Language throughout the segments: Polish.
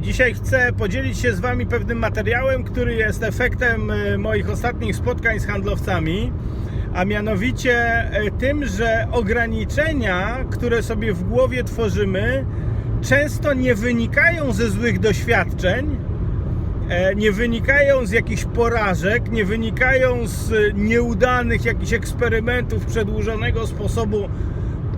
dzisiaj chcę podzielić się z Wami pewnym materiałem, który jest efektem e, moich ostatnich spotkań z handlowcami, a mianowicie e, tym, że ograniczenia, które sobie w głowie tworzymy, często nie wynikają ze złych doświadczeń, e, nie wynikają z jakichś porażek, nie wynikają z nieudanych jakichś eksperymentów, przedłużonego sposobu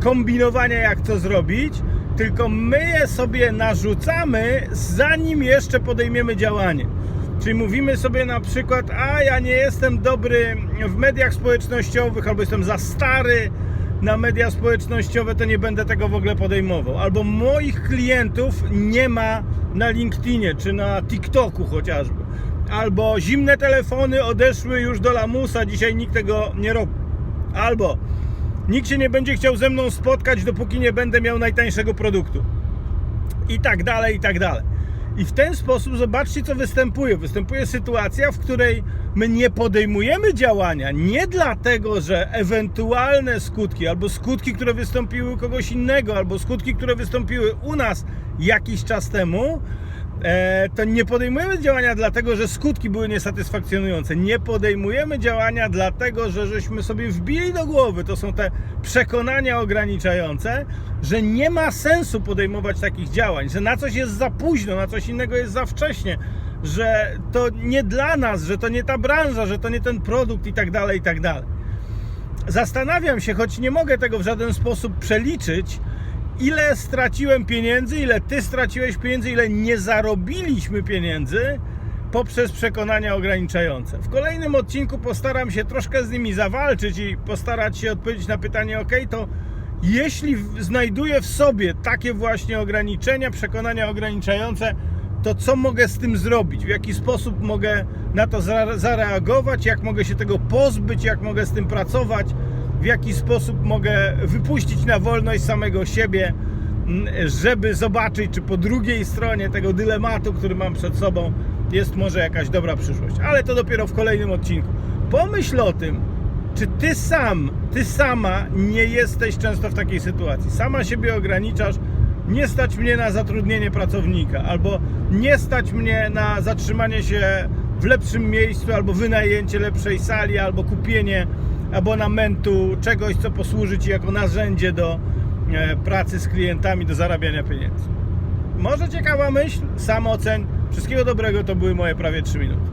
kombinowania, jak to zrobić, tylko my je sobie narzucamy, zanim jeszcze podejmiemy działanie. Czyli mówimy sobie na przykład, a ja nie jestem dobry w mediach społecznościowych, albo jestem za stary na media społecznościowe, to nie będę tego w ogóle podejmował. Albo moich klientów nie ma na LinkedInie czy na TikToku chociażby. Albo zimne telefony odeszły już do lamusa, dzisiaj nikt tego nie robi. Albo nikt się nie będzie chciał ze mną spotkać, dopóki nie będę miał najtańszego produktu. I tak dalej, i tak dalej. I w ten sposób zobaczcie, co występuje. Występuje sytuacja, w której my nie podejmujemy działania nie dlatego, że ewentualne skutki, albo skutki, które wystąpiły u kogoś innego, albo skutki, które wystąpiły u nas jakiś czas temu, to nie podejmujemy działania dlatego, że skutki były niesatysfakcjonujące. Nie podejmujemy działania dlatego, że żeśmy sobie wbili do głowy, to są te przekonania ograniczające, że nie ma sensu podejmować takich działań, że na coś jest za późno, na coś innego jest za wcześnie, że to nie dla nas, że to nie ta branża, że to nie ten produkt i tak dalej, i tak dalej. Zastanawiam się, choć nie mogę tego w żaden sposób przeliczyć, ile straciłem pieniędzy, ile ty straciłeś pieniędzy, ile nie zarobiliśmy pieniędzy poprzez przekonania ograniczające. W kolejnym odcinku postaram się troszkę z nimi zawalczyć i postarać się odpowiedzieć na pytanie, ok, to jeśli znajduję w sobie takie właśnie ograniczenia, przekonania ograniczające, to co mogę z tym zrobić? W jaki sposób mogę na to za- zareagować? Jak mogę się tego pozbyć? Jak mogę z tym pracować? W jaki sposób mogę wypuścić na wolność samego siebie, żeby zobaczyć, czy po drugiej stronie tego dylematu, który mam przed sobą, jest może jakaś dobra przyszłość. Ale to dopiero w kolejnym odcinku. Pomyśl o tym, czy ty sam, ty sama nie jesteś często w takiej sytuacji. Sama siebie ograniczasz, nie stać mnie na zatrudnienie pracownika, albo nie stać mnie na zatrzymanie się w lepszym miejscu, albo wynajęcie lepszej sali, albo kupienie abonamentu czegoś, co posłuży Ci jako narzędzie do e, pracy z klientami, do zarabiania pieniędzy. Może ciekawa myśl, sam oceń. Wszystkiego dobrego, to były moje prawie 3 minuty.